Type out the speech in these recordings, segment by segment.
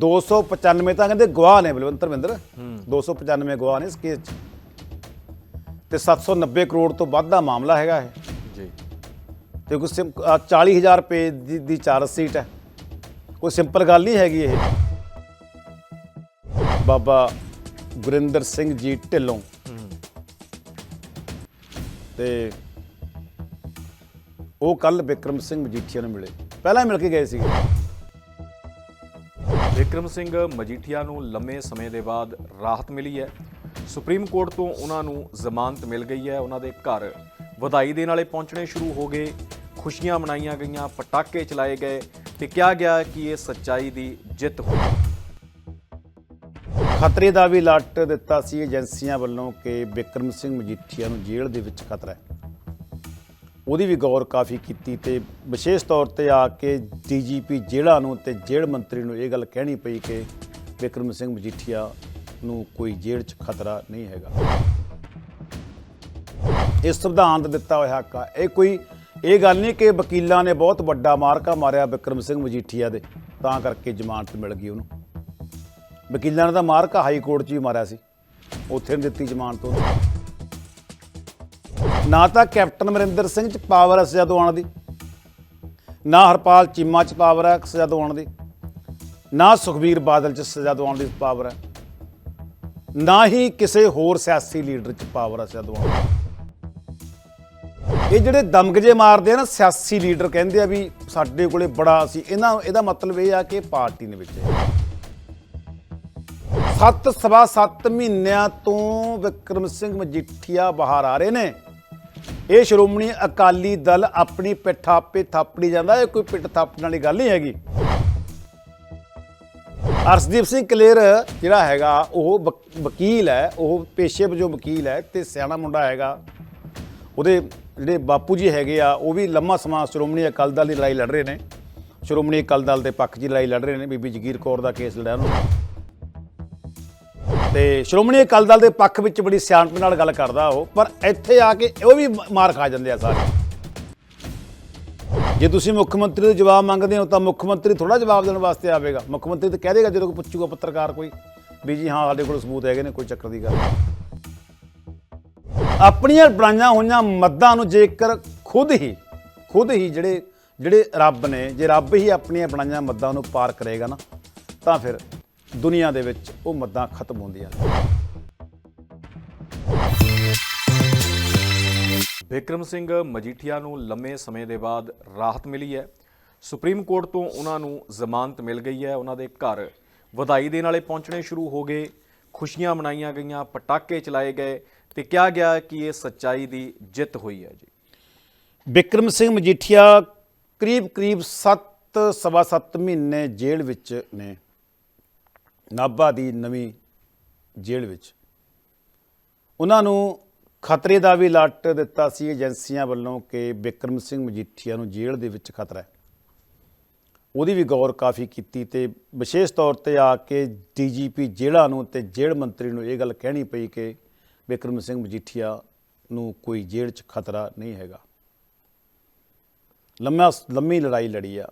295 ਤਾਂ ਕਹਿੰਦੇ ਗਵਾਹ ਨੇ ਬਲਵੰਤ ਰਵਿੰਦਰ 295 ਗਵਾਹ ਨੇ ਇਸ ਕੇਸ 'ਚ। ਤੇ 790 ਕਰੋੜ ਤੋਂ ਵੱਧ ਦਾ ਮਾਮਲਾ ਹੈਗਾ ਇਹ। ਜੀ। ਤੇ ਕੋਈ ਸਿੰ- ਅਹ 40000 ਰੁਪਏ ਦੀ ਚਾਰਜ ਸੀਟ ਹੈ। ਕੋਈ ਸਿੰਪਲ ਗੱਲ ਨਹੀਂ ਹੈਗੀ ਇਹ। ਬਾਬਾ ਗੁਰਿੰਦਰ ਸਿੰਘ ਜੀ ਢਿੱਲੋਂ। ਤੇ ਉਹ ਕੱਲ ਵਿਕਰਮ ਸਿੰਘ ਮਜੀਠੀਆ ਨੂੰ ਮਿਲੇ। ਪਹਿਲਾਂ ਮਿਲ ਕੇ ਗਏ ਸੀਗੇ। ਵਿਕਰਮ ਸਿੰਘ ਮਜੀਠੀਆ ਨੂੰ ਲੰਮੇ ਸਮੇਂ ਦੇ ਬਾਅਦ ਰਾਹਤ ਮਿਲੀ ਹੈ। ਸੁਪਰੀਮ ਕੋਰਟ ਤੋਂ ਉਹਨਾਂ ਨੂੰ ਜ਼ਮਾਨਤ ਮਿਲ ਗਈ ਹੈ। ਉਹਨਾਂ ਦੇ ਘਰ ਵਧਾਈ ਦੇਣ ਵਾਲੇ ਪਹੁੰਚਣੇ ਸ਼ੁਰੂ ਹੋ ਗਏ। ਖੁਸ਼ੀਆਂ ਮਨਾਈਆਂ ਗਈਆਂ, ਪਟਾਕੇ ਚਲਾਏ ਗਏ ਤੇ ਕਿਹਾ ਗਿਆ ਕਿ ਇਹ ਸੱਚਾਈ ਦੀ ਜਿੱਤ ਹੋਈ। ਖਤਰੇ ਦਾ ਵੀ ਲੱਟ ਦਿੱਤਾ ਸੀ ਏਜੰਸੀਆਂ ਵੱਲੋਂ ਕਿ ਵਿਕਰਮ ਸਿੰਘ ਮਜੀਠੀਆ ਨੂੰ ਜੇਲ੍ਹ ਦੇ ਵਿੱਚ ਖਤਰਾ ਹੈ। ਉਹਦੀ ਵੀ ਗੌਰ ਕਾਫੀ ਕੀਤੀ ਤੇ ਵਿਸ਼ੇਸ਼ ਤੌਰ ਤੇ ਆ ਕੇ ਡੀਜੀਪੀ ਜੇਲ੍ਹਾਂ ਨੂੰ ਤੇ ਜੇਲ੍ਹ ਮੰਤਰੀ ਨੂੰ ਇਹ ਗੱਲ ਕਹਿਣੀ ਪਈ ਕਿ ਵਿਕਰਮ ਸਿੰਘ ਮਜੀਠੀਆ ਨੂੰ ਕੋਈ ਜੇਲ੍ਹ 'ਚ ਖਤਰਾ ਨਹੀਂ ਹੈਗਾ। ਇਹ ਸੰਵਿਧਾਨ ਦਾ ਦਿੱਤਾ ਹੋਇਆ ਹੱਕ ਆ। ਇਹ ਕੋਈ, ਇਹ ਗੱਲ ਨਹੀਂ ਕਿ ਵਕੀਲਾਂ ਨੇ ਬਹੁਤ ਵੱਡਾ ਮਾਰਕਾ ਮਾਰਿਆ ਵਿਕਰਮ ਸਿੰਘ ਮਜੀਠੀਆ ਦੇ, ਤਾਂ ਕਰਕੇ ਜ਼ਮਾਨਤ ਮਿਲ ਗਈ ਉਹਨੂੰ। ਵਕੀਲਾਂ ਨੇ ਤਾਂ ਮਾਰਕਾ ਹਾਈ ਕੋਰਟ 'ਚ ਵੀ ਮਾਰਿਆ ਸੀ। ਉੱਥੇ ਨਹੀਂ ਦਿੱਤੀ ਜ਼ਮਾਨਤ ਉਹਨੂੰ। ਨਾ ਤਾਂ ਕੈਪਟਨ ਅਮਰਿੰਦਰ ਸਿੰਘ 'ਚ ਪਾਵਰ ਹੈ ਸਜ਼ਾ ਦਿਵਾਉਣ ਦੀ। ਨਾ ਹਰਪਾਲ ਚੀਮਾ 'ਚ ਪਾਵਰ ਹੈ ਸਜ਼ਾ ਦਿਵਾਉਣ ਦੀ। ਨਾ ਸੁਖਬੀਰ ਬਾਦਲ 'ਚ ਸਜ਼ਾ ਦਿਵਾਉਣ ਦੀ ਪਾਵਰ ਹੈ ਨਾ ਹੀ ਕਿਸੇ ਹੋਰ ਸਿਆਸੀ ਲੀਡਰ 'ਚ ਪਾਵਰ ਹੈ ਸਜ਼ਾ ਦਿਵਾਉਣ ਦੀ। ਇਹ ਜਿਹੜੇ ਦਮਗਜੇ ਮਾਰਦੇ ਆ ਨਾ, ਸਿਆਸੀ ਲੀਡਰ ਕਹਿੰਦੇ ਆ ਵੀ ਸਾਡੇ ਕੋਲੇ ਬੜਾ ਸੀ ਇਹਨਾਂ, ਇਹਦਾ ਮਤਲਬ ਇਹ ਆ ਕਿ ਪਾਰਟੀ ਦੇ ਵਿੱਚ ਸੱਤ, ਸਵਾ ਸੱਤ ਮਹੀਨਿਆਂ ਤੋਂ ਵਿਕਰਮ ਸਿੰਘ ਮਜੀਠੀਆ ਬਾਹਰ ਆ ਰਹੇ ਨੇ। ਇਹ ਸ਼੍ਰੋਮਣੀ ਅਕਾਲੀ ਦਲ ਆਪਣੀ ਪਿੱਠ ਆਪੇ ਥਾਪੜੀ ਜਾਂਦਾ, ਇਹ ਕੋਈ ਪਿੱਠ ਥਾਪਣ ਵਾਲੀ ਗੱਲ ਨਹੀਂ ਹੈਗੀ। ਅਰਸ਼ਦੀਪ ਸਿੰਘ ਕਲੇਰ ਜਿਹੜਾ ਹੈਗਾ, ਉਹ ਵਕ- ਵਕੀਲ ਹੈ, ਉਹ ਪੇਸ਼ੇ ਵਜੋਂ ਵਕੀਲ ਹੈ ਤੇ ਸਿਆਣਾ ਮੁੰਡਾ ਹੈਗਾ। ਉਹਦੇ ਜਿਹੜੇ ਬਾਪੂ ਜੀ ਹੈਗੇ ਆ, ਉਹ ਵੀ ਲੰਮਾ ਸਮਾਂ ਸ਼੍ਰੋਮਣੀ ਅਕਾਲੀ ਦਲ ਦੀ ਲੜਾਈ ਲੜ ਰਹੇ ਨੇ। ਸ਼੍ਰੋਮਣੀ ਅਕਾਲੀ ਦਲ ਦੇ ਪੱਖ 'ਚ ਲੜਾਈ ਲੜ ਰਹੇ ਨੇ, ਬੀਬੀ ਜਗੀਰ ਕੌਰ ਦਾ ਕੇਸ ਲੜਿਆ ਉਹਨਾਂ। ਤੇ ਸ਼੍ਰੋਮਣੀ ਅਕਾਲੀ ਦਲ ਦੇ ਪੱਖ ਵਿੱਚ ਬੜੀ ਸਿਆਣਪ ਨਾਲ ਗੱਲ ਕਰਦਾ ਉਹ, ਪਰ ਇੱਥੇ ਆ ਕੇ ਉਹ ਵੀ ਮਾਰ ਖਾ ਜਾਂਦੇ ਆ ਸਾਰੇ ਜੇ ਤੁਸੀਂ ਮੁੱਖ ਮੰਤਰੀ ਤੋਂ ਜਵਾਬ ਮੰਗਦੇ ਹੋ, ਤਾਂ ਮੁੱਖ ਮੰਤਰੀ ਥੋੜਾ ਜਵਾਬ ਦੇਣ ਵਾਸਤੇ ਆਵੇਗਾ ਮੁੱਖ ਮੰਤਰੀ ਤਾਂ ਕਹਿ ਦੇਗਾ ਜਦੋਂ ਕੋਈ ਪੁੱਛੂਗਾ ਪੱਤਰਕਾਰ ਕੋਈ ਵੀ ਜੀ ਹਾਂ, ਸਾਡੇ ਕੋਲ ਸਬੂਤ ਹੈਗੇ ਨੇ, ਕੋਈ ਚੱਕਰ ਦੀ ਗੱਲ ਨਹੀਂ। ਆਪਣੀਆਂ ਬਣਾਈਆਂ ਹੋਈਆਂ ਮੱਦਾਂ ਨੂੰ ਜੇਕਰ ਖੁਦ ਹੀ ਖੁਦ ਹੀ ਜਿਹੜੇ ਜਿਹੜੇ ਰੱਬ ਨੇ, ਜੇ ਰੱਬ ਹੀ ਆਪਣੀਆਂ ਬਣਾਈਆਂ ਮੱਦਾਂ ਨੂੰ ਪਾਰ ਕਰੇਗਾ ਨਾ, ਤਾਂ ਫਿਰ ਦੁਨੀਆ ਦੇ ਵਿੱਚ ਉਹ ਮੱਦਾਂ ਖਤਮ ਹੁੰਦੀਆਂ ਨੇ। ਵਿਕਰਮ ਸਿੰਘ ਮਜੀਠੀਆ ਨੂੰ ਲੰਮੇ ਸਮੇਂ ਦੇ ਬਾਅਦ ਰਾਹਤ ਮਿਲੀ ਹੈ। ਸੁਪਰੀਮ ਕੋਰਟ ਤੋਂ ਉਹਨਾਂ ਨੂੰ ਜ਼ਮਾਨਤ ਮਿਲ ਗਈ ਹੈ। ਉਹਨਾਂ ਦੇ ਘਰ ਵਧਾਈ ਦੇਣ ਵਾਲੇ ਪਹੁੰਚਣੇ ਸ਼ੁਰੂ ਹੋ ਗਏ। ਖੁਸ਼ੀਆਂ ਮਨਾਈਆਂ ਗਈਆਂ ਪਟਾਕੇ ਚਲਾਏ ਗਏ ਤੇ ਕਿਹਾ ਗਿਆ ਕਿ ਇਹ ਸੱਚਾਈ ਦੀ ਜਿੱਤ ਹੋਈ ਹੈ ਜੀ। ਵਿਕਰਮ ਸਿੰਘ ਮਜੀਠੀਆ ਕਰੀਬ ਕਰੀਬ 7 ਸਵਾ 7 ਮਹੀਨੇ ਜੇਲ੍ਹ ਵਿੱਚ ਨੇ। ਨਾਭਾ ਦੀ ਨਵੀਂ ਜੇਲ੍ਹ ਵਿੱਚ। ਉਹਨਾਂ ਨੂੰ ਖਤਰੇ ਦਾ ਵੀ ਲੱਟ ਦਿੱਤਾ ਸੀ ਏਜੰਸੀਆਂ ਵੱਲੋਂ ਕਿ ਬਿਕਰਮ ਸਿੰਘ ਮਜੀਠੀਆ ਨੂੰ ਜੇਲ੍ਹ ਦੇ ਵਿੱਚ ਖਤਰਾ ਹੈ। ਉਹਦੀ ਵੀ ਗੌਰ ਕਾਫੀ ਕੀਤੀ ਤੇ ਵਿਸ਼ੇਸ਼ ਤੌਰ ਤੇ ਆ ਕੇ ਡੀਜੀਪੀ ਜੇਲ੍ਹਾਂ ਨੂੰ ਤੇ ਜੇਲ੍ਹ ਮੰਤਰੀ ਨੂੰ ਇਹ ਗੱਲ ਕਹਿਣੀ ਪਈ ਕਿ ਬਿਕਰਮ ਸਿੰਘ ਮਜੀਠੀਆ ਨੂੰ ਕੋਈ ਜੇਲ੍ਹ 'ਚ ਖਤਰਾ ਨਹੀਂ ਹੈਗਾ। ਲੰਮਾ, ਲੰਮੀ ਲੜਾਈ ਲੜੀ ਆ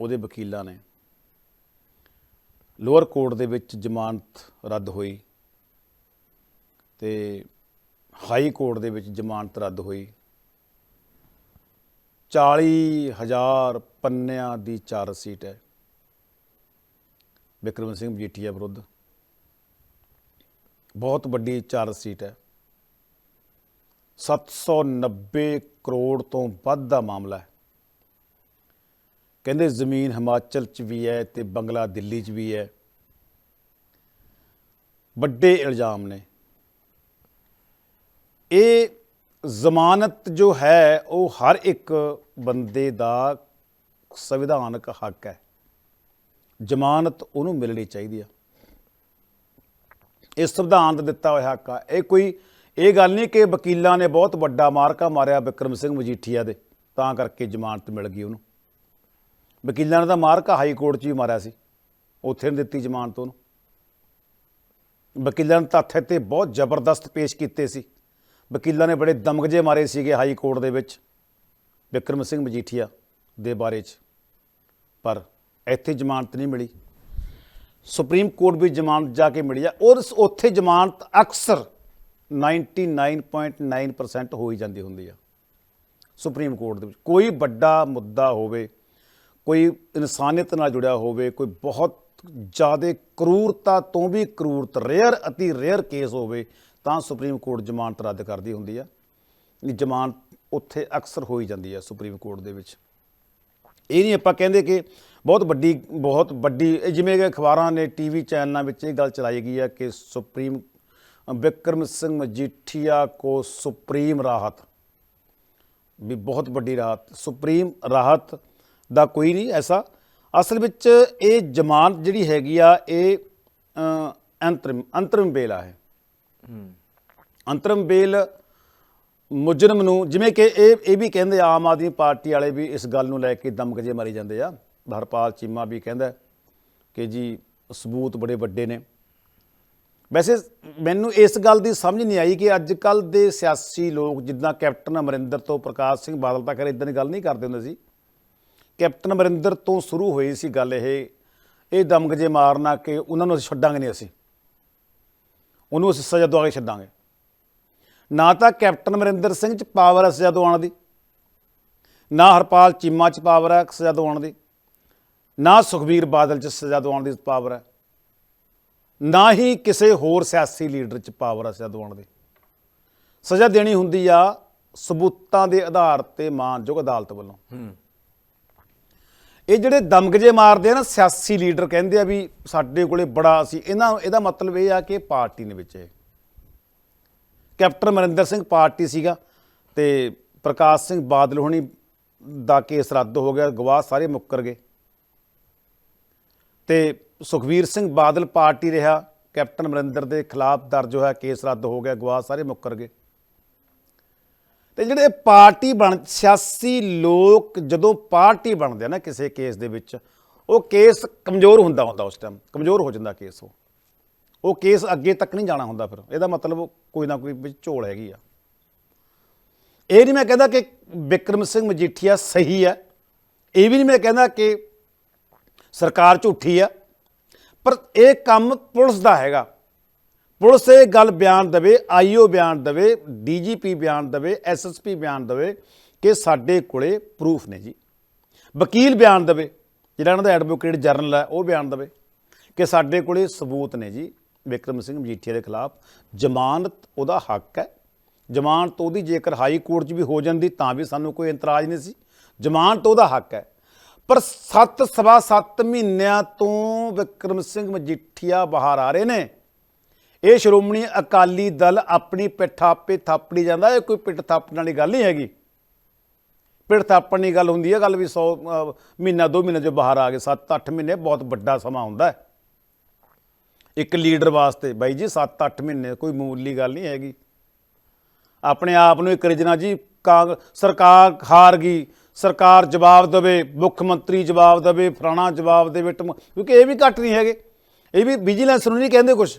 ਉਹਦੇ ਵਕੀਲਾਂ ਨੇ। ਲੋਅਰ ਕੋਰਟ ਦੇ ਵਿੱਚ ਜ਼ਮਾਨਤ ਰੱਦ ਹੋਈ ਤੇ ਹਾਈ ਕੋਰਟ ਦੇ ਵਿੱਚ ਜ਼ਮਾਨਤ ਰੱਦ ਹੋਈ। 40000 ਪੰਨਿਆਂ ਦੀ ਚਾਰਜ ਸੀਟ ਹੈ। ਵਿਕਰਮ ਸਿੰਘ ਮਜੀਠੀਆ ਵਿਰੁੱਧ। ਬਹੁਤ ਵੱਡੀ ਚਾਰਜ ਸੀਟ ਹੈ। 790 ਕਰੋੜ ਤੋਂ ਵੱਧ ਦਾ ਮਾਮਲਾ ਹੈ। ਕਹਿੰਦੇ ਜ਼ਮੀਨ ਹਿਮਾਚਲ ਚ ਵੀ ਹੈ ਤੇ ਬੰਗਲਾ ਦਿੱਲੀ ਚ ਵੀ ਹੈ। ਵੱਡੇ ਇਲਜ਼ਾਮ ਨੇ। ਇਹ ਜ਼ਮਾਨਤ ਜੋ ਹੈ, ਉਹ ਹਰ ਇੱਕ ਬੰਦੇ ਦਾ ਸੰਵਿਧਾਨਕ ਹੱਕ ਹੈ। ਜ਼ਮਾਨਤ ਉਹਨੂੰ ਮਿਲਣੀ ਚਾਹੀਦੀ ਆ। ਇਹ ਸੰਵਿਧਾਨ ਦਾ ਦਿੱਤਾ ਹੋਇਆ ਹੱਕ ਆ। ਇਹ ਕੋਈ, ਇਹ ਗੱਲ ਨਹੀਂ ਕਿ ਵਕੀਲਾਂ ਨੇ ਬਹੁਤ ਵੱਡਾ ਮਾਰਕਾ ਮਾਰਿਆ ਵਿਕਰਮ ਸਿੰਘ ਮਜੀਠੀਆ ਦੇ, ਤਾਂ ਕਰਕੇ ਜ਼ਮਾਨਤ ਮਿਲ ਗਈ ਉਹਨੂੰ। ਵਕੀਲਾਂ ਨੇ ਤਾਂ ਮਾਰਕਾ ਹਾਈ ਕੋਰਟ 'ਚ ਵੀ ਮਾਰਿਆ ਸੀ। ਉੱਥੇ ਨੇ ਦਿੱਤੀ ਜ਼ਮਾਨਤ ਉਹਨੂੰ। ਵਕੀਲਾਂ ਨੇ ਤੱਥ ਤੇ ਬਹੁਤ ਜ਼ਬਰਦਸਤ ਪੇਸ਼ ਕੀਤੇ ਸੀ। ਵਕੀਲਾਂ ਨੇ ਬੜੇ ਦਮਗਜੇ ਮਾਰੇ ਸੀਗੇ ਹਾਈ ਕੋਰਟ ਦੇ ਵਿੱਚ, ਵਿਕਰਮ ਸਿੰਘ ਮਜੀਠੀਆ ਦੇ ਬਾਰੇ 'ਚ। ਪਰ ਇੱਥੇ ਜ਼ਮਾਨਤ ਨਹੀਂ ਮਿਲੀ। ਸੁਪਰੀਮ ਕੋਰਟ ਵੀ ਜ਼ਮਾਨਤ ਜਾ ਕੇ ਮਿਲੀ ਆ। ਔਰ ਉੱਥੇ ਜ਼ਮਾਨਤ ਅਕਸਰ 99.9% ਹੋ ਹੀ ਜਾਂਦੀ ਹੁੰਦੀ ਆ। ਸੁਪਰੀਮ ਕੋਰਟ ਦੇ ਵਿੱਚ ਕੋਈ ਵੱਡਾ ਮੁੱਦਾ ਹੋਵੇ ਕੋਈ ਇਨਸਾਨੀਅਤ ਨਾਲ ਜੁੜਿਆ ਹੋਵੇ, ਕੋਈ ਬਹੁਤ ਜ਼ਿਆਦਾ ਕਰੂਰਤਾ ਤੋਂ ਵੀ ਕਰੂਰਤ ਰੇਅਰ ਅਤੀ ਰੇਅਰ ਕੇਸ ਹੋਵੇ, ਤਾਂ ਸੁਪਰੀਮ ਕੋਰਟ ਜ਼ਮਾਨਤ ਰੱਦ ਕਰਦੀ ਹੁੰਦੀ ਆ। ਜ਼ਮਾਨਤ ਉੱਥੇ ਅਕਸਰ ਹੋਈ ਜਾਂਦੀ ਆ ਸੁਪਰੀਮ ਕੋਰਟ ਦੇ ਵਿੱਚ। ਇਹ ਨਹੀਂ ਆਪਾਂ ਕਹਿੰਦੇ ਕਿ ਬਹੁਤ ਵੱਡੀ ਬਹੁਤ ਵੱਡੀ, ਇਹ ਜਿਵੇਂ ਕਿ ਅਖਬਾਰਾਂ ਨੇ ਟੀਵੀ ਚੈਨਲਾਂ ਵਿੱਚ ਇਹ ਗੱਲ ਚਲਾਈ ਗਈ ਹੈ ਕਿ ਸੁਪਰੀਮ ਵਿਕਰਮ ਸਿੰਘ ਮਜੀਠੀਆ ਕੋ ਸੁਪਰੀਮ ਰਾਹਤ। ਵੀ ਬਹੁਤ ਵੱਡੀ ਰਾਹਤ ਸੁਪਰੀਮ ਰਾਹਤ ਦਾ ਕੋਈ ਨਹੀਂ ਐਸਾ। ਅਸਲ ਵਿੱਚ ਇਹ ਜ਼ਮਾਨਤ ਜਿਹੜੀ ਹੈਗੀ ਆ ਇਹ ਅੰਤਰਿਮ ਅੰਤਰਿਮ ਬੇਲ ਆ ਹੈ। ਅੰਤਰਿਮ ਬੇਲ ਮੁਜਰਮ ਨੂੰ ਜਿਵੇਂ ਕਿ ਇਹ ਇਹ ਵੀ ਕਹਿੰਦੇ ਆਮ ਆਦਮੀ ਪਾਰਟੀ ਵਾਲੇ ਵੀ ਇਸ ਗੱਲ ਨੂੰ ਲੈ ਕੇ ਦਮਕਜੇ ਮਾਰੀ ਜਾਂਦੇ ਆ। ਹਰਪਾਲ ਚੀਮਾ ਵੀ ਕਹਿੰਦਾ ਕਿ ਜੀ ਸਬੂਤ ਬੜੇ ਵੱਡੇ ਨੇ। ਵੈਸੇ ਮੈਨੂੰ ਇਸ ਗੱਲ ਦੀ ਸਮਝ ਨਹੀਂ ਆਈ ਕਿ ਅੱਜ ਕੱਲ ਦੇ ਸਿਆਸੀ ਲੋਕ ਜਿੱਦਾਂ ਕੈਪਟਨ ਅਮਰਿੰਦਰ ਤੋਂ ਪ੍ਰਕਾਸ਼ ਸਿੰਘ ਬਾਦਲ ਤੱਕ ਇਦਾਂ ਦੀ ਗੱਲ ਨਹੀਂ ਕਰਦੇ ਹੁੰਦੇ ਸੀ। ਕੈਪਟਨ ਅਮਰਿੰਦਰ ਤੋਂ ਸ਼ੁਰੂ ਹੋਈ ਸੀ ਗੱਲ ਇਹ ਇਹ ਦਮਗਜੇ ਮਾਰਨਾ ਕਿ ਉਹਨਾਂ ਨੂੰ ਅਸੀਂ ਛੱਡਾਂਗੇ ਨਹੀਂ ਅਸੀਂ। ਉਹਨੂੰ ਅਸੀਂ ਸਜ਼ਾ ਦਵਾ ਕੇ ਛੱਡਾਂਗੇ। ਨਾ ਤਾਂ ਕੈਪਟਨ ਅਮਰਿੰਦਰ ਸਿੰਘ ਚ ਪਾਵਰ ਹੈ ਸਜ਼ਾ ਦਵਾਉਣ ਦੀ, ਨਾ ਹਰਪਾਲ ਚੀਮਾ ਚ ਪਾਵਰ ਹੈ ਸਜ਼ਾ ਦਵਾਉਣ ਦੀ, ਨਾ ਸੁਖਬੀਰ ਬਾਦਲ ਚ ਸਜ਼ਾ ਦਵਾਉਣ ਦੀ ਪਾਵਰ ਹੈ। ਨਾ ਹੀ ਕਿਸੇ ਹੋਰ ਸਿਆਸੀ ਲੀਡਰ ਚ ਪਾਵਰ ਹੈ ਸਜ਼ਾ ਦਵਾਉਣ ਦੀ। ਸਜ਼ਾ ਦੇਣੀ ਹੁੰਦੀ ਆ ਸਬੂਤਾਂ ਦੇ ਆਧਾਰ ਤੇ ਮਾਨਯੋਗ ਅਦਾਲਤ ਵੱਲੋਂ। ਇਹ ਜਿਹੜੇ ਦਮਗਜੇ ਮਾਰਦੇ ਆ ਨਾ, ਸਿਆਸੀ ਲੀਡਰ ਕਹਿੰਦੇ ਆ ਵੀ ਸਾਡੇ ਕੋਲੇ ਬੜਾ ਸੀ ਇਹਨਾਂ ਇਹਦਾ ਮਤਲਬ ਇਹ ਆ ਕਿ ਇਹ ਪਾਰਟੀ ਨੇ ਵਿੱਚ ਇਹ। ਕੈਪਟਨ ਅਮਰਿੰਦਰ ਸਿੰਘ ਪਾਰਟੀ ਸੀਗਾ ਤੇ ਪ੍ਰਕਾਸ਼ ਸਿੰਘ ਬਾਦਲ ਹੋਣੀ ਦਾ ਕੇਸ ਰੱਦ ਹੋ ਗਿਆ, ਗਵਾਹ ਸਾਰੇ ਮੁੱਕਰ ਗਏ। ਤੇ ਸੁਖਵੀਰ ਸਿੰਘ ਬਾਦਲ ਪਾਰਟੀ ਰਿਹਾ, ਕੈਪਟਨ ਅਮਰਿੰਦਰ ਦੇ ਖਿਲਾਫ ਦਰਜ ਹੋਇਆ ਕੇਸ ਰੱਦ ਹੋ ਗਿਆ, ਗਵਾਹ ਸਾਰੇ ਮੁੱਕਰ ਗਏ। ਤੇ ਜਿਹੜੇ ਪਾਰਟੀ ਬਣ, ਸਿਆਸੀ ਲੋਕ ਜਦੋਂ ਪਾਰਟੀ ਬਣਦੇ ਆ ਨਾ ਕਿਸੇ ਕੇਸ ਦੇ ਵਿੱਚ, ਉਹ ਕੇਸ ਕਮਜ਼ੋਰ ਹੁੰਦਾ ਹੁੰਦਾ ਉਸ ਟਾਈਮ ਕਮਜ਼ੋਰ ਹੋ ਜਾਂਦਾ ਕੇਸ ਉਹ। ਉਹ ਕੇਸ ਅੱਗੇ ਤੱਕ ਨਹੀਂ ਜਾਣਾ ਹੁੰਦਾ ਫਿਰ। ਇਹਦਾ ਮਤਲਬ ਕੋਈ ਨਾ ਕੋਈ ਵਿੱਚ ਝੋਲ ਹੈਗੀ ਆ। ਇਹ ਨਹੀਂ ਮੈਂ ਕਹਿੰਦਾ ਕਿ ਵਿਕਰਮ ਸਿੰਘ ਮਜੀਠੀਆ ਸਹੀ ਹੈ ਇਹ ਵੀ ਨਹੀਂ ਮੈਂ ਕਹਿੰਦਾ ਕਿ ਸਰਕਾਰ ਝੂਠੀ ਆ। ਪਰ ਇਹ ਕੰਮ ਪੁਲਿਸ ਦਾ ਹੈਗਾ। ਪੁਲਿਸ ਇਹ ਗੱਲ ਬਿਆਨ ਦੇਵੇ, ਆਈਓ ਬਿਆਨ ਦੇਵੇ, ਡੀਜੀਪੀ ਬਿਆਨ ਦੇਵੇ, ਐਸਐਸਪੀ ਬਿਆਨ ਦੇਵੇ ਕਿ ਸਾਡੇ ਕੋਲੇ ਪ੍ਰੂਫ ਨੇ ਜੀ। ਵਕੀਲ ਬਿਆਨ ਦੇਵੇ, ਜਿਹੜਾ ਇਹਨਾਂ ਦਾ ਐਡਵੋਕੇਟ ਜਨਰਲ ਹੈ, ਉਹ ਬਿਆਨ ਦੇਵੇ ਕਿ ਸਾਡੇ ਕੋਲੇ ਸਬੂਤ ਨੇ ਜੀ ਵਿਕਰਮ ਸਿੰਘ ਮਜੀਠੀਆ ਦੇ ਖਿਲਾਫ। ਜ਼ਮਾਨਤ ਉਹਦਾ ਹੱਕ ਹੈ। ਜ਼ਮਾਨਤ ਉਹਦੀ ਜੇਕਰ ਹਾਈ ਕੋਰਟ 'ਚ ਵੀ ਹੋ ਜਾਂਦੀ ਤਾਂ ਵੀ ਸਾਨੂੰ ਕੋਈ ਇਤਰਾਜ਼ ਨਹੀਂ ਸੀ। ਜ਼ਮਾਨਤ ਉਹਦਾ ਹੱਕ ਹੈ। ਪਰ 7 ਸਵਾ 7 ਮਹੀਨਿਆਂ ਤੋਂ ਵਿਕਰਮ ਸਿੰਘ ਮਜੀਠੀਆ ਬਾਹਰ ਆ ਰਹੇ ਨੇ। ਇਹ ਸ਼੍ਰੋਮਣੀ ਅਕਾਲੀ ਦਲ ਆਪਣੀ ਪਿੱਠ ਆਪੇ ਥਾਪੜੀ ਜਾਂਦਾ, ਇਹ ਕੋਈ ਪਿੱਠ ਥਾਪਣ ਵਾਲੀ ਗੱਲ ਨਹੀਂ ਹੈਗੀ। ਪਿੱਠ ਥਾਪਣ ਦੀ ਗੱਲ ਹੁੰਦੀ ਹੈ, ਗੱਲ ਵੀ 100 ਮਹੀਨਾ 2 ਮਹੀਨੇ ਜੋ ਬਾਹਰ ਆ ਗਏ 7-8 ਮਹੀਨੇ, ਬਹੁਤ ਵੱਡਾ ਸਮਾਂ ਹੁੰਦਾ ਹੈ। ਇੱਕ ਲੀਡਰ ਵਾਸਤੇ, ਬਾਈ ਜੀ 7-8 ਮਹੀਨੇ, ਕੋਈ ਮਾਮੂਲੀ ਗੱਲ ਨਹੀਂ ਹੈਗੀ। ਆਪਣੇ ਆਪ ਨੂੰ ਇੱਕ ਰਿਜਨਾ ਜੀ, ਕਾਂਗ, ਸਰਕਾਰ ਹਾਰ ਗਈ, ਸਰਕਾਰ ਜਵਾਬ ਦੇਵੇ, ਮੁੱਖ ਮੰਤਰੀ ਜਵਾਬ ਦੇਵੇ, ਫਲਾਣਾ ਜਵਾਬ ਦੇਵੇ, ਟਮ- ਕਿਉਂਕਿ ਇਹ ਵੀ ਘੱਟ ਨਹੀਂ ਹੈਗੇ। ਇਹ ਵੀ ਵਿਜੀਲੈਂਸ ਨੂੰ ਨਹੀਂ ਕਹਿੰਦੇ ਕੁਝ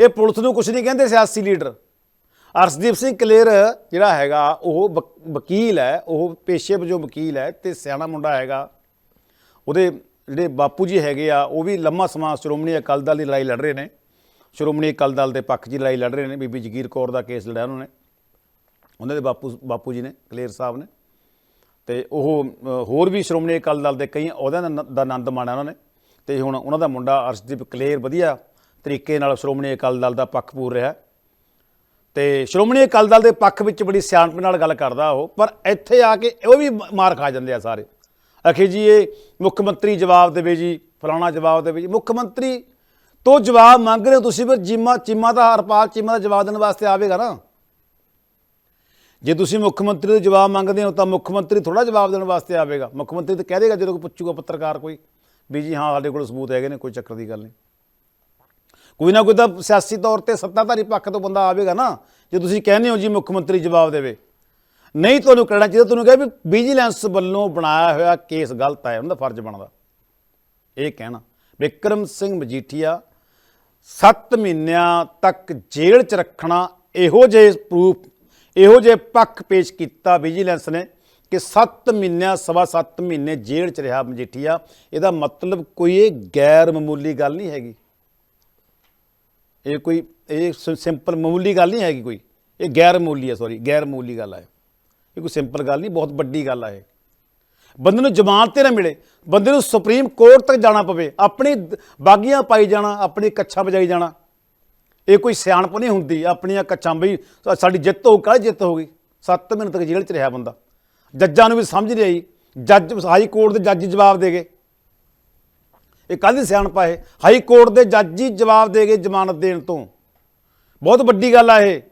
ਇਹ ਪੁਲਿਸ ਨੂੰ ਕੁਝ ਨਹੀਂ ਕਹਿੰਦੇ ਸਿਆਸੀ ਲੀਡਰ। ਅਰਸ਼ਦੀਪ ਸਿੰਘ ਕਲੇਰ ਜਿਹੜਾ ਹੈਗਾ, ਉਹ ਵਕ- ਵਕੀਲ ਹੈ, ਉਹ ਪੇਸ਼ੇ ਵਜੋਂ ਵਕੀਲ ਹੈ ਤੇ ਸਿਆਣਾ ਮੁੰਡਾ ਹੈਗਾ। ਉਹਦੇ ਜਿਹੜੇ ਬਾਪੂ ਜੀ ਹੈਗੇ ਆ, ਉਹ ਵੀ ਲੰਮਾ ਸਮਾਂ ਸ਼੍ਰੋਮਣੀ ਅਕਾਲੀ ਦਲ ਦੀ ਲੜਾਈ ਲੜ ਰਹੇ ਨੇ। ਸ਼੍ਰੋਮਣੀ ਅਕਾਲੀ ਦਲ ਦੇ ਪੱਖ 'ਚ ਲੜਾਈ ਲੜ ਰਹੇ ਨੇ, ਬੀਬੀ ਜਗੀਰ ਕੌਰ ਦਾ ਕੇਸ ਲੜਿਆ ਉਹਨਾਂ ਨੇ। ਉਹਨਾਂ ਦੇ ਬਾਪੂ ਬਾਪੂ ਜੀ ਨੇ, ਕਲੇਰ ਸਾਹਿਬ ਨੇ। ਤੇ ਉਹ, ਹੋਰ ਵੀ ਸ਼੍ਰੋਮਣੀ ਅਕਾਲੀ ਦਲ ਦੇ ਕਈ ਅਹੁਦਿਆਂ ਦਾ ਨ- ਦਾ ਆਨੰਦ ਮਾਣਿਆ ਉਹਨਾਂ ਨੇ। ਤੇ ਹੁਣ ਉਹਨਾਂ ਦਾ ਮੁੰਡਾ ਅਰਸ਼ਦੀਪ ਕਲੇਰ ਵਧੀਆ ਤਰੀਕੇ ਨਾਲ ਸ਼੍ਰੋਮਣੀ ਅਕਾਲੀ ਦਲ ਦਾ ਪੱਖ ਪੂਰ ਰਿਹਾ ਤੇ ਸ਼੍ਰੋਮਣੀ ਅਕਾਲੀ ਦਲ ਦੇ ਪੱਖ ਵਿੱਚ ਬੜੀ ਸਿਆਣਪ ਨਾਲ ਗੱਲ ਕਰਦਾ ਉਹ, ਪਰ ਇੱਥੇ ਆ ਕੇ ਉਹ ਵੀ ਮਾਰ ਖਾ ਜਾਂਦੇ ਆ ਸਾਰੇ। ਅਖੇ ਜੀ, ਇਹ ਮੁੱਖ ਮੰਤਰੀ ਜਵਾਬ ਦੇਵੇ ਜੀ, ਫਲਾਣਾ ਜਵਾਬ ਦੇਵੇ ਜੀ। ਮੁੱਖ ਮੰਤਰੀ ਤੋਂ ਜਵਾਬ ਮੰਗ ਰਹੇ ਹੋ ਤੁਸੀਂ, ਫਿਰ ਚੀਮਾ ਚੀਮਾ ਦਾ ਹਰਪਾਲ ਚੀਮਾ ਦਾ ਜਵਾਬ ਦੇਣ ਵਾਸਤੇ ਆਵੇਗਾ ਨਾ? ਜੇ ਤੁਸੀਂ ਮੁੱਖ ਮੰਤਰੀ ਤੋਂ ਜਵਾਬ ਮੰਗਦੇ ਹੋ ਤਾਂ ਮੁੱਖ ਮੰਤਰੀ ਥੋੜਾ ਜਵਾਬ ਦੇਣ ਵਾਸਤੇ ਆਵੇਗਾ। ਮੁੱਖ ਮੰਤਰੀ ਤਾਂ ਕਹਿ ਦੇਗਾ ਜਦੋਂ ਕੋਈ ਪੁੱਛੂਗਾ ਪੱਤਰਕਾਰ ਕੋਈ ਵੀ ਜੀ, ਹਾਂ, ਸਾਡੇ ਕੋਲ ਸਬੂਤ ਹੈਗੇ ਨੇ, ਕੋਈ ਚੱਕਰ ਦੀ ਗੱਲ ਨਹੀਂ। ਕੋਈ ਨਾ ਕੋਈ ਤਾਂ ਸਿਆਸੀ ਤੌਰ ਤੇ ਸੱਤਾਧਾਰੀ ਪੱਖ ਤੋਂ ਬੰਦਾ ਆਵੇਗਾ ਨਾ, ਜੇ ਤੁਸੀਂ ਕਹਿੰਦੇ ਹੋ ਜੀ ਮੁੱਖ ਮੰਤਰੀ ਜਵਾਬ ਦੇਵੇ। ਨਹੀਂ ਤੁਹਾਨੂੰ ਕਹਿਣਾ ਚਾਹੀਦਾ, ਤੁਹਾਨੂੰ ਕਹੇ ਵੀ ਵਿਜੀਲੈਂਸ ਵੱਲੋਂ ਬਣਾਇਆ ਹੋਇਆ ਕੇਸ ਗਲਤ ਹੈ ਉਹਨਾਂ ਦਾ ਫਰਜ਼ ਬਣਦਾ। ਇਹ ਕਹਿਣਾ, ਵਿਕਰਮ ਸਿੰਘ ਮਜੀਠੀਆ 7 ਮਹੀਨਿਆਂ ਤੱਕ ਜੇਲ੍ਹ 'ਚ ਰੱਖਣਾ, ਇਹੋ ਜਿਹੇ ਪ੍ਰੂਫ ਇਹੋ ਜਿਹੇ ਪੱਖ ਪੇਸ਼ ਕੀਤਾ ਵਿਜੀਲੈਂਸ ਨੇ ਕਿ 7 ਮਹੀਨਿਆਂ, ਸਵਾ 7 ਮਹੀਨੇ ਜੇਲ੍ਹ 'ਚ ਰਿਹਾ ਮਜੀਠੀਆ। ਇਹਦਾ ਮਤਲਬ ਕੋਈ ਇਹ ਗੈਰ ਮਾਮੂਲੀ ਗੱਲ ਨਹੀਂ ਹੈਗੀ। ਇਹ ਕੋਈ, ਇਹ ਸਿੰਪਲ ਮਾਮੂਲੀ ਗੱਲ ਨਹੀਂ ਹੈਗੀ ਕੋਈ। ਇਹ ਗੈਰ ਮਾਮੂਲੀ ਹੈ ਸੌਰੀ ਗੈਰ ਮਾਮੂਲੀ ਗੱਲ ਹੈ। ਇਹ ਕੋਈ ਸਿੰਪਲ ਗੱਲ ਨਹੀਂ, ਬਹੁਤ ਵੱਡੀ ਗੱਲ ਹੈ ਇਹ। ਬੰਦੇ ਨੂੰ ਜ਼ਮਾਨਤ ਤੇ ਨਾ ਮਿਲੇ। ਬੰਦੇ ਨੂੰ ਸੁਪਰੀਮ ਕੋਰਟ ਤੱਕ ਜਾਣਾ ਪਵੇ। ਆਪਣੀ ਬਾਗੀਆਂ ਪਾਈ ਜਾਣਾ, ਆਪਣੀ ਕੱਛਾਂ ਵਜਾਈ ਜਾਣਾ। ਇਹ ਕੋਈ ਸਿਆਣਪ ਨਹੀਂ ਹੁੰਦੀ। ਆਪਣੀਆਂ ਕੱਛਾਂ ਬਈ ਸਾਡੀ ਜਿੱਤ ਹੋ ਕਾਹ ਜਿੱਤ ਹੋ ਗਈ 7 ਮਹੀਨੇ ਤੱਕ ਜੇਲ੍ਹ 'ਚ ਰਿਹਾ ਬੰਦਾ। ਜੱਜਾਂ ਨੂੰ ਵੀ ਸਮਝ ਨਹੀਂ ਆਈ। ਜੱਜ, ਹਾਈ ਕੋਰਟ ਦੇ ਜੱਜ ਜਵਾਬ ਦੇ ਗਏ। ਇਹ ਕਾਹਦੀ ਸਿਆਣਪਾ ਇਹ? ਹਾਈ ਕੋਰਟ ਦੇ ਜੱਜ ਹੀ ਜਵਾਬ ਦੇ ਗਏ ਜ਼ਮਾਨਤ ਦੇਣ ਤੋਂ। ਬਹੁਤ ਵੱਡੀ ਗੱਲ ਆ ਇਹ।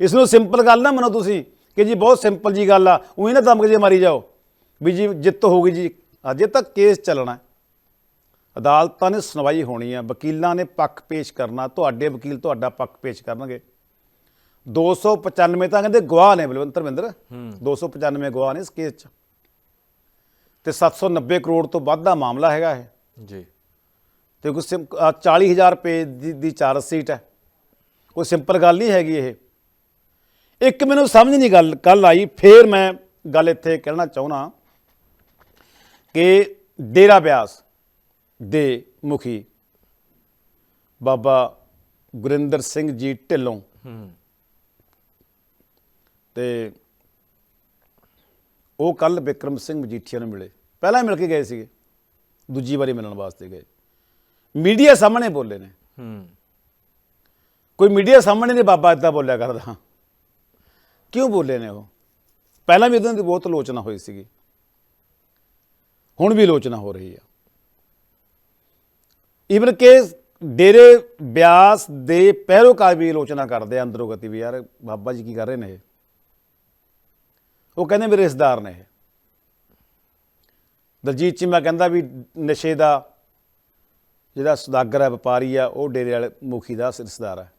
ਇਸ ਨੂੰ ਸਿੰਪਲ ਗੱਲ ਨਾ ਮੰਨੋ ਤੁਸੀਂ ਕਿ ਜੀ ਬਹੁਤ ਸਿੰਪਲ ਜੀ ਗੱਲ ਆ। ਉਹੀ ਨਾ ਦਮਕ ਜੇ ਮਾਰੀ ਜਾਓ। ਵੀ ਜੀ ਜਿੱਤ ਹੋ ਗਈ ਜੀ। ਅਜੇ ਤੱਕ ਕੇਸ ਚੱਲਣਾ ਅਦਾਲਤਾਂ ਨੇ ਸੁਣਵਾਈ ਹੋਣੀ ਆ। ਵਕੀਲਾਂ ਨੇ ਪੱਖ ਪੇਸ਼ ਕਰਨਾ। ਤੁਹਾਡੇ ਵਕੀਲ ਤੁਹਾਡਾ ਪੱਖ ਪੇਸ਼ ਕਰਨਗੇ। 295 ਤਾਂ ਕਹਿੰਦੇ ਗਵਾਹ ਨੇ ਬਲਵੰਤਰ ਵਿੰਦਰ 295 ਗਵਾਹ ਨੇ ਇਸ ਕੇਸ 'ਚ। ਤੇ 790 ਕਰੋੜ ਤੋਂ ਵੱਧ ਦਾ ਮਾਮਲਾ ਹੈਗਾ ਇਹ। ਜੀ। ਤੇ ਕੋਈ ਸਿੰ- ਅਹ 40000 ਰੁਪਏ ਦੀ ਚਾਰਜ ਸੀਟ ਹੈ। ਕੋਈ ਸਿੰਪਲ ਗੱਲ ਨਹੀਂ ਹੈਗੀ ਇਹ। ਇੱਕ ਮੈਨੂੰ ਸਮਝ ਨਹੀਂ ਗੱਲ ਕੱਲ ਆਈ ਫੇਰ ਮੈਂ ਗੱਲ ਇੱਥੇ ਕਹਿਣਾ ਚਾਹੁੰਦਾ ਕਿ ਡੇਰਾ ਬਿਆਸ ਦੇ ਮੁਖੀ ਬਾਬਾ ਗੁਰਿੰਦਰ ਸਿੰਘ ਜੀ ਢਿੱਲੋਂ। ਹੂੰ। ਤੇ ਉਹ ਕੱਲ ਵਿਕਰਮ ਸਿੰਘ ਮਜੀਠੀਆ ਨੂੰ ਮਿਲੇ। ਪਹਿਲਾਂ ਮਿਲ ਕੇ ਗਏ ਸੀਗੇ ਦੂਜੀ ਵਾਰੀ ਮਿਲਣ ਵਾਸਤੇ ਗਏ। ਮੀਡੀਆ ਸਾਹਮਣੇ ਬੋਲੇ ਨੇ। ਹੂੰ। ਕੋਈ ਮੀਡੀਆ ਸਾਹਮਣੇ ਨਹੀਂ ਬਾਬਾ ਇਦਾਂ ਬੋਲਿਆ ਕਰਦਾ। ਕਿਉਂ ਬੋਲੇ ਨੇ ਉਹ? ਪਹਿਲਾਂ ਵੀ ਇਹਨਾਂ ਦੀ ਬਹੁਤ ਆਲੋਚਨਾ ਹੋਈ ਸੀਗੀ। ਹੁਣ ਵੀ ਆਲੋਚਨਾ ਹੋ ਰਹੀ ਆ। ਈਵਨ ਕਿ ਡੇਰੇ ਬਿਆਸ ਦੇ ਪਹਿਰੋਕਾਰ ਵੀ ਆਲੋਚਨਾ ਕਰਦੇ ਆ ਅੰਦਰੋਂ ਗਤੀ ਵੀ ਯਾਰ ਬਾਬਾ ਜੀ ਕੀ ਕਰ ਰਹੇ ਨੇ ਇਹ? ਉਹ ਕਹਿੰਦੇ ਮੇਰੇ ਰਿਸ਼ਤੇਦਾਰ ਨੇ ਇਹ। ਦਲਜੀਤ ਚੀਮਾ ਕਹਿੰਦਾ ਵੀ ਨਸ਼ੇ ਦਾ ਜਿਹੜਾ ਸੁਦਾਗਰ ਹੈ ਵਪਾਰੀ ਆ ਉਹ ਡੇਰੇ ਵਾਲੇ ਮੁਖੀ ਦਾ ਰਿਸ਼ਤੇਦਾਰ ਹੈ।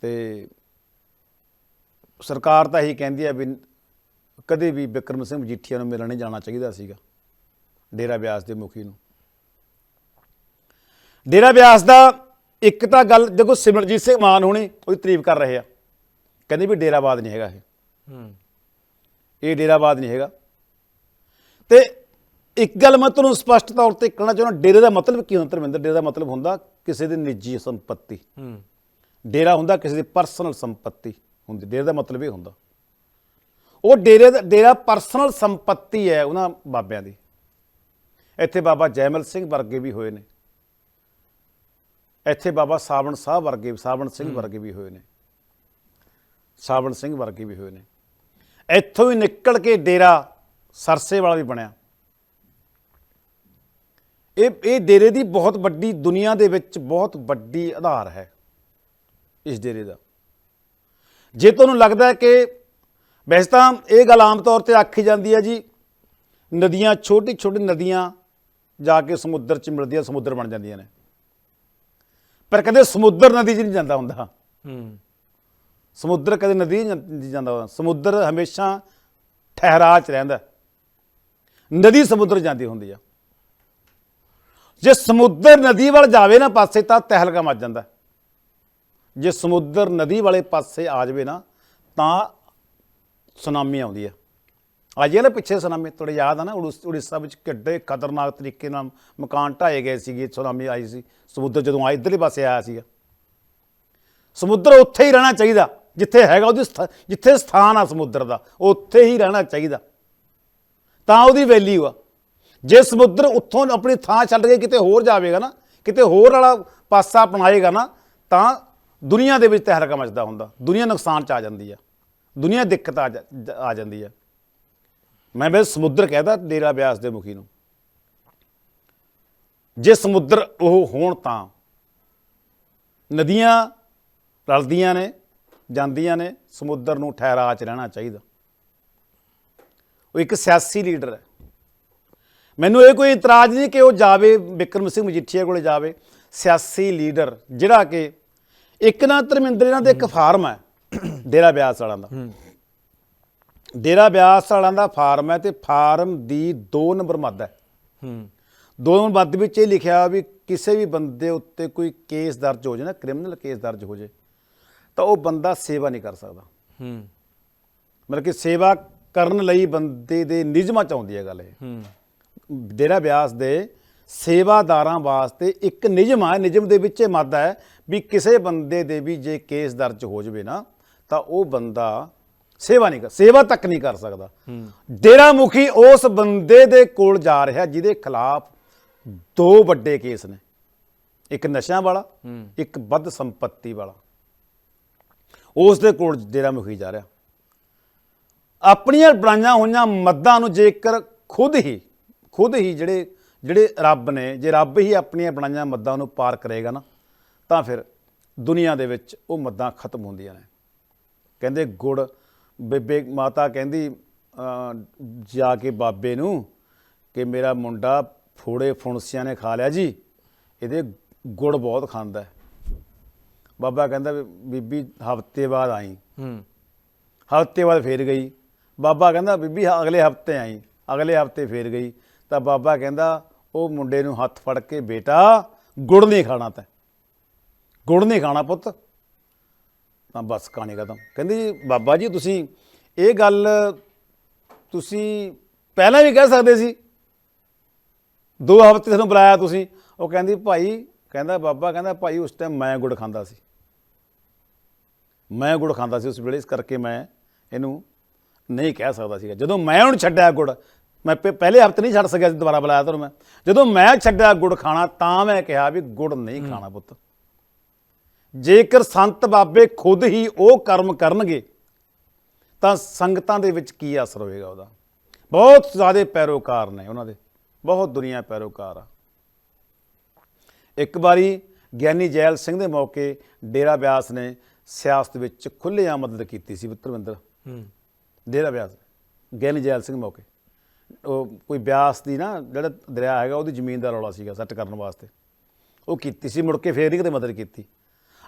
ਤੇ ਸਰਕਾਰ ਤਾਂ ਇਹੀ ਕਹਿੰਦੀ ਹੈ ਵੀ ਕਦੇ ਵੀ ਬਿਕਰਮ ਸਿੰਘ ਮਜੀਠੀਆ ਨੂੰ ਮਿਲਣ ਨਹੀਂ ਜਾਣਾ ਚਾਹੀਦਾ ਸੀਗਾ ਡੇਰਾ ਬਿਆਸ ਦੇ ਮੁਖੀ ਨੂੰ। ਡੇਰਾ ਬਿਆਸ ਦਾ ਇੱਕ ਤਾਂ ਗੱਲ ਦੇਖੋ ਸਿਮਰਜੀਤ ਸਿੰਘ ਮਾਨ ਹੁਣੇ ਉਹਦੀ ਤਾਰੀਫ ਕਰ ਰਹੇ ਆ ਕਹਿੰਦੇ ਵੀ ਡੇਰਾਬਾਦ ਨਹੀਂ ਹੈਗਾ ਇਹ। ਹੂੰ। ਇਹ ਡੇਰਾਬਾਦ ਨਹੀਂ ਹੈਗਾ। ਤੇ ਇੱਕ ਗੱਲ ਮੈਂ ਤੁਹਾਨੂੰ ਸਪਸ਼ਟ ਤੌਰ ਤੇ ਕਹਿਣਾ ਚਾਹੁੰਦਾ ਡੇਰੇ ਦਾ ਮਤਲਬ ਕੀ ਹੁੰਦਾ ਧਰਮਿੰਦਰ? ਡੇਰੇ ਦਾ ਮਤਲਬ ਹੁੰਦਾ ਕਿਸੇ ਦੀ ਨਿੱਜੀ ਸੰਪਤੀ। ਹੂੰ। ਡੇਰਾ ਹੁੰਦਾ ਕਿਸੇ ਦੀ ਪਰਸਨਲ ਸੰਪਤੀ ਹੁੰਦੀ। ਡੇਰੇ ਦਾ ਮਤਲਬ ਇਹ ਹੁੰਦਾ। ਉਹ ਡੇਰੇ ਦਾ ਡੇਰਾ ਪਰਸਨਲ ਸੰਪਤੀ ਹੈ ਉਹਨਾਂ ਬਾਬਿਆਂ ਦੀ। ਇੱਥੇ ਬਾਬਾ ਜੈਮਲ ਸਿੰਘ ਵਰਗੇ ਵੀ ਹੋਏ ਨੇ। ਇੱਥੇ ਬਾਬਾ ਸਾਵਣ ਸਾਹਿਬ ਵਰਗੇ ਸਾਵਣ ਸਿੰਘ ਵਰਗੇ ਵੀ ਹੋਏ ਨੇ। ਸਾਵਣ ਸਿੰਘ ਵਰਗੇ ਵੀ ਹੋਏ ਨੇ। ਇੱਥੋਂ ਹੀ ਨਿਕਲ ਕੇ ਡੇਰਾ ਸਰਸੇ ਵਾਲਾ ਵੀ ਬਣਿਆ। ਇਹ ਇਹ ਡੇਰੇ ਦੀ ਬਹੁਤ ਵੱਡੀ ਦੁਨੀਆ ਦੇ ਵਿੱਚ ਬਹੁਤ ਵੱਡੀ ਆਧਾਰ ਹੈ ਇਸ ਡੇਰੇ ਦਾ। ਜੇ ਤੁਹਾਨੂੰ ਲੱਗਦਾ ਹੈ ਕਿ ਵੈਸੇ ਤਾਂ ਇਹ ਗੱਲ ਆਮ ਤੌਰ ਤੇ ਆਖੀ ਜਾਂਦੀ ਹੈ ਜੀ ਨਦੀਆਂ ਛੋਟੀ ਛੋਟੀ ਨਦੀਆਂ ਜਾ ਕੇ ਸਮੁੰਦਰ 'ਚ ਮਿਲਦੀਆਂ ਸਮੁੰਦਰ ਬਣ ਜਾਂਦੀਆਂ ਨੇ। ਪਰ ਕਦੇ ਸਮੁੰਦਰ ਨਦੀ 'ਚ ਨਹੀਂ ਜਾਂਦਾ ਹੁੰਦਾ। ਹੂੰ। ਸਮੁੰਦਰ ਕਦੇ ਨਦੀ 'ਚ ਨਹੀਂ ਜਾਂਦਾ ਹੁੰਦਾ। ਸਮੁੰਦਰ ਹਮੇਸ਼ਾ ਠਹਿਰਾਅ 'ਚ ਰਹਿੰਦਾ। ਨਦੀ ਸਮੁੰਦਰ ਜਾਂਦੀ ਹੁੰਦੀ ਆ। ਜੇ ਸਮੁੰਦਰ ਨਦੀ ਵੱਲ ਜਾਵੇ ਨਾ ਪਾਸੇ, ਤਾਂ ਤਹਿਲਕਾ ਮੱਚ ਜਾਂਦਾ। ਜੇ ਸਮੁੰਦਰ ਨਦੀ ਵਾਲੇ ਪਾਸੇ ਆ ਜਾਵੇ ਨਾ, ਤਾਂ ਸੁਨਾਮੀ ਆਉਂਦੀ ਆ। ਅੱਜ ਇਹ ਨਾ ਪਿੱਛੇ ਸੁਨਾਮੀ, ਤੁਹਾਡੇ ਯਾਦ ਆ ਨਾ, ਉੜੀਸ- ਉੜੀਸਾ ਵਿੱਚ ਕਿੱਡੇ ਖਤਰਨਾਕ ਤਰੀਕੇ ਨਾਲ ਮਕਾਨ ਢਾਏ ਗਏ ਸੀਗੇ, ਸੁਨਾਮੀ ਆਈ ਸੀ। ਸਮੁੰਦਰ ਜਦੋਂ ਆ ਇਧਰਲੇ ਪਾਸੇ ਆਇਆ ਸੀਗਾ। ਸਮੁੰਦਰ ਉੱਥੇ ਹੀ ਰਹਿਣਾ ਚਾਹੀਦਾ, ਜਿੱਥੇ ਹੈਗਾ ਉਹਦੀ ਸਥਾ- ਜਿੱਥੇ ਸਥਾਨ ਆ ਸਮੁੰਦਰ ਦਾ, ਉੱਥੇ ਹੀ ਰਹਿਣਾ ਚਾਹੀਦਾ। ਤਾਂ ਉਹਦੀ ਵੈਲਿਊ ਆ। ਜੇ ਸਮੁੰਦਰ ਉੱਥੋਂ ਆਪਣੀ ਥਾਂ ਛੱਡ ਕੇ ਕਿਤੇ ਹੋਰ ਜਾਵੇਗਾ ਨਾ, ਕਿਤੇ ਹੋਰ ਵਾਲਾ ਪਾਸਾ ਅਪਣਾਏਗਾ ਨਾ, ਤਾਂ ਦੁਨੀਆ ਦੇ ਵਿੱਚ ਤਹਿਲਕਾ ਮਚਦਾ ਹੁੰਦਾ। ਦੁਨੀਆ ਨੁਕਸਾਨ ਚ ਆ ਜਾਂਦੀ ਆ। ਦੁਨੀਆ ਦਿੱਕਤ ਆ ਜਾ- ਆ ਜਾਂਦੀ ਆ। ਮੈਂ ਬਸ ਸਮੁੰਦਰ ਕਹਿਦਾ ਡੇਰਾ ਬਿਆਸ ਦੇ ਮੁਖੀ ਨੂੰ। ਜੇ ਸਮੁੰਦਰ ਉਹ ਹੋਣ ਤਾਂ ਨਦੀਆਂ ਰਲਦੀਆਂ ਨੇ, ਜਾਂਦੀਆਂ ਨੇ, ਸਮੁੰਦਰ ਨੂੰ ਠਹਿਰਾ ਚ ਰਹਿਣਾ ਚਾਹੀਦਾ। ਉਹ ਇੱਕ ਸਿਆਸੀ ਲੀਡਰ ਹੈ। ਮੈਨੂੰ ਇਹ ਕੋਈ ਇਤਰਾਜ਼ ਨਹੀਂ ਕਿ ਉਹ ਜਾਵੇ ਬਿਕਰਮ ਸਿੰਘ ਮਜੀਠੀਆ ਕੋਲੇ ਜਾਵੇ ਸਿਆਸੀ ਲੀਡਰ ਜਿਹੜਾ ਕਿ ਇੱਕ ਨਾ ਧਰਮਿੰਦਰ ਇਹਨਾਂ ਦੇ ਇੱਕ ਫਾਰਮ ਹੈ ਡੇਰਾ ਬਿਆਸ ਵਾਲਿਆਂ ਦਾ। ਡੇਰਾ ਬਿਆਸ ਵਾਲਿਆਂ ਦਾ ਫਾਰਮ ਹੈ ਤੇ ਫਾਰਮ ਦੀ 2 ਨੰਬਰ ਮੱਦ ਹੈ। ਹੂੰ। ਦੋ ਨੰਬਰ ਮੱਦ ਵਿੱਚ ਇਹ ਲਿਖਿਆ ਵੀ ਕਿਸੇ ਵੀ ਬੰਦੇ ਉੱਤੇ ਕੋਈ ਕੇਸ ਦਰਜ ਹੋ ਨਾ ਕ੍ਰਿਮੀਨਲ ਕੇਸ ਦਰਜ ਹੋ ਜਾਏ ਤਾਂ ਉਹ ਬੰਦਾ ਸੇਵਾ ਨਹੀਂ ਕਰ ਸਕਦਾ। ਹੂੰ। ਮਤਲਬ ਕਿ ਸੇਵਾ ਕਰਨ ਲਈ ਬੰਦੇ ਦੇ ਨਿਯਮਾਂ ਚ ਆਉਂਦੀ ਹੈ ਗੱਲ ਇਹ। ਹੂੰ। ਡੇਰਾ ਬਿਆਸ ਦੇ ਸੇਵਾਦਾਰਾਂ ਵਾਸਤੇ ਇੱਕ ਨਿਯਮ ਆ ਨਿਯਮ ਦੇ ਵਿੱਚ ਇਹ ਮਾਦਾ ਹੈ ਵੀ ਕਿਸੇ ਬੰਦੇ ਦੇ ਵੀ ਜੇ ਕੇਸ ਦਰਜ ਹੋ ਜਵੇ ਨਾ ਤਾਂ ਉਹ ਬੰਦਾ ਸੇਵਾ ਨਹੀਂ ਕਰ ਸੇਵਾ ਤੱਕ ਨਹੀਂ ਕਰ ਸਕਦਾ। ਡੇਰਾ ਮੁਖੀ ਉਸ ਬੰਦੇ ਦੇ ਕੋਲ ਜਾ ਰਿਹਾ ਜਿਹਦੇ ਖਿਲਾਫ ਦੋ ਵੱਡੇ ਕੇਸ ਨੇ। ਇੱਕ ਨਸ਼ਿਆਂ ਵਾਲਾ ਇੱਕ ਵੱਧ ਸੰਪত্তি ਵਾਲਾ। ਉਸ ਦੇ ਕੋਲ ਡੇਰਾ ਮੁਖੀ ਜਾ ਰਿਹਾ। ਆਪਣੀਆਂ ਬਣਾਈਆਂ ਹੋਈਆਂ ਮੱਦਾਂ ਨੂੰ ਜੇਕਰ ਖੁਦ ਹੀ ਖੁਦ ਹੀ ਜਿਹੜੇ ਜਿਹੜੇ ਰੱਬ ਨੇ ਜੇ ਰੱਬ ਹੀ ਆਪਣੀਆਂ ਬਣਾਈਆਂ ਮੱਦਾਂ ਨੂੰ ਪਾਰ ਕਰੇਗਾ ਨਾ ਤਾਂ ਫਿਰ ਦੁਨੀਆ ਦੇ ਵਿੱਚ ਉਹ ਮੱਦਾਂ ਖਤਮ ਹੁੰਦੀਆਂ ਨੇ। ਕਹਿੰਦੇ ਗੁੜ ਬੇਬੇ ਮਾਤਾ ਕਹਿੰਦੀ ਜਾ ਕੇ ਬਾਬੇ ਨੂੰ ਕਿ ਮੇਰਾ ਮੁੰਡਾ ਫੋੜੇ ਫੁਣਸਿਆਂ ਨੇ ਖਾ ਲਿਆ ਜੀ ਇਹਦੇ ਗੁੜ ਬਹੁਤ ਖਾਂਦਾ ਹੈ। ਬਾਬਾ ਕਹਿੰਦਾ ਬੀਬੀ ਹਫ਼ਤੇ ਬਾਅਦ ਆਈ। ਹੂੰ। ਹਫ਼ਤੇ ਬਾਅਦ ਫੇਰ ਗਈ। ਬਾਬਾ ਕਹਿੰਦਾ ਬੀਬੀ ਅਗਲੇ ਹਫ਼ਤੇ ਆਈ ਅਗਲੇ ਹਫ਼ਤੇ ਫੇਰ ਗਈ। ਤਾਂ ਬਾਬਾ ਕਹਿੰਦਾ, ਉਹ ਮੁੰਡੇ ਨੂੰ ਹੱਥ ਫੜ ਕੇ, ਬੇਟਾ, ਗੁੜ ਨਹੀਂ ਖਾਣਾ ਤੈਂ। ਗੁੜ ਨਹੀਂ ਖਾਣਾ ਪੁੱਤ। ਤਾਂ ਬਸ ਕਹਾਣੀ ਖਤਮ। ਕਹਿੰਦੀ ਜੀ, ਬਾਬਾ ਜੀ, ਤੁਸੀਂ ਇਹ ਗੱਲ ਤੁਸੀਂ ਪਹਿਲਾਂ ਵੀ ਕਹਿ ਸਕਦੇ ਸੀ। ਦੋ ਹਫ਼ਤੇ ਤੁਹਾਨੂੰ ਬੁਲਾਇਆ ਤੁਸੀਂ। ਉਹ ਕਹਿੰਦੀ, ਭਾਈ, ਕਹਿੰਦਾ, ਬਾਬਾ ਕਹਿੰਦਾ, ਭਾਈ, ਉਸ ਟਾਈਮ ਮੈਂ ਗੁੜ ਖਾਂਦਾ ਸੀ। ਮੈਂ ਗੁੜ ਖਾਂਦਾ ਸੀ ਉਸ ਵੇਲੇ। ਇਸ ਕਰਕੇ ਮੈਂ ਇਹਨੂੰ ਨਹੀਂ ਕਹਿ ਸਕਦਾ ਸੀਗਾ। ਜਦੋਂ ਮੈਂ ਉਹਨੂੰ ਛੱਡਿਆ ਗੁੜ ਮੈਂ ਪਹਿ- ਪਹਿਲੇ ਹਫ਼ਤੇ ਨਹੀਂ ਛੱਡ ਸਕਿਆ ਸੀ ਦੁਬਾਰਾ ਬੁਲਾਇਆ ਤੁਹਾਨੂੰ ਮੈਂ। ਜਦੋਂ ਮੈਂ ਛੱਡਿਆ ਗੁੜ ਖਾਣਾ ਤਾਂ ਮੈਂ ਕਿਹਾ ਵੀ ਗੁੜ ਨਹੀਂ ਖਾਣਾ ਪੁੱਤ। ਜੇਕਰ ਸੰਤ ਬਾਬੇ ਖੁਦ ਹੀ ਉਹ ਕਰਮ ਕਰਨਗੇ ਤਾਂ ਸੰਗਤਾਂ ਦੇ ਵਿੱਚ ਕੀ ਅਸਰ ਹੋਏਗਾ ਉਹਦਾ? ਬਹੁਤ ਜ਼ਿਆਦਾ ਪੈਰੋਕਾਰ ਨੇ ਉਹਨਾਂ ਦੇ। ਬਹੁਤ ਦੁਨੀਆ ਪੈਰੋਕਾਰ ਆ। ਇੱਕ ਵਾਰੀ ਗਿਆਨੀ ਜੈਲ ਸਿੰਘ ਦੇ ਮੌਕੇ ਡੇਰਾ ਬਿਆਸ ਨੇ ਸਿਆਸਤ ਵਿੱਚ ਖੁੱਲ੍ਹੇਆਮ ਮਦਦ ਕੀਤੀ ਸੀ ਧਰਮਿੰਦਰ ਹੂੰ। ਡੇਰਾ ਬਿਆਸ ਗਿਆਨੀ ਜੈਲ ਸਿੰਘ ਮੌਕੇ। ਕੋਈ ਬਿਆਸ ਦੀ ਨਾ ਜਿਹੜਾ ਦਰਿਆ ਹੈਗਾ ਉਹਦੀ ਜ਼ਮੀਨ ਦਾ ਰੌਲਾ ਸੀਗਾ ਸੈੱਟ ਕਰਨ ਵਾਸਤੇ। ਉਹ ਕੀਤੀ ਸੀ ਮੁੜ ਕੇ ਫੇਰ ਨਹੀਂ ਕਦੇ ਮਦਦ ਕੀਤੀ।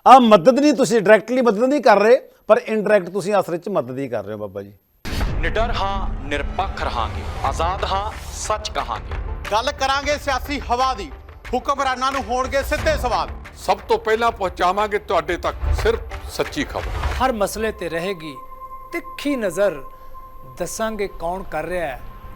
ਆ ਮਦਦ ਨਹੀਂ ਤੁਸੀਂ ਡਾਇਰੈਕਟਲੀ ਮਦਦ ਨਹੀਂ ਕਰ ਰਹੇ ਪਰ ਇਨਡਾਇਰੈਕਟ ਤੁਸੀਂ ਅਸਲ ਵਿੱਚ ਮਦਦ ਹੀ ਕਰ ਰਹੇ ਹੋ ਬਾਬਾ ਜੀ। ਨਿਡਰ ਹਾਂ ਨਿਰਪੱਖ ਰਹਾਂਗੇ। ਆਜ਼ਾਦ ਹਾਂ ਸੱਚ ਕਹਾਂਗੇ। ਗੱਲ ਕਰਾਂਗੇ ਸਿਆਸੀ ਹਵਾ ਦੀ। ਹੁਕਮਰਾਨਾਂ ਨੂੰ ਹੋਣਗੇ ਸਿੱਧੇ ਸਵਾਲ। ਸਭ ਤੋਂ ਪਹਿਲਾਂ ਪਹੁੰਚਾਵਾਂਗੇ ਤੁਹਾਡੇ ਤੱਕ ਸਿਰਫ ਸੱਚੀ ਖਬਰ। ਹਰ ਮਸਲੇ ਤੇ ਰਹੇਗੀ ਤਿੱਖੀ ਨਜ਼ਰ। ਦੱਸਾਂਗੇ ਕੌਣ ਕਰ ਰਿਹਾ ਹੈ।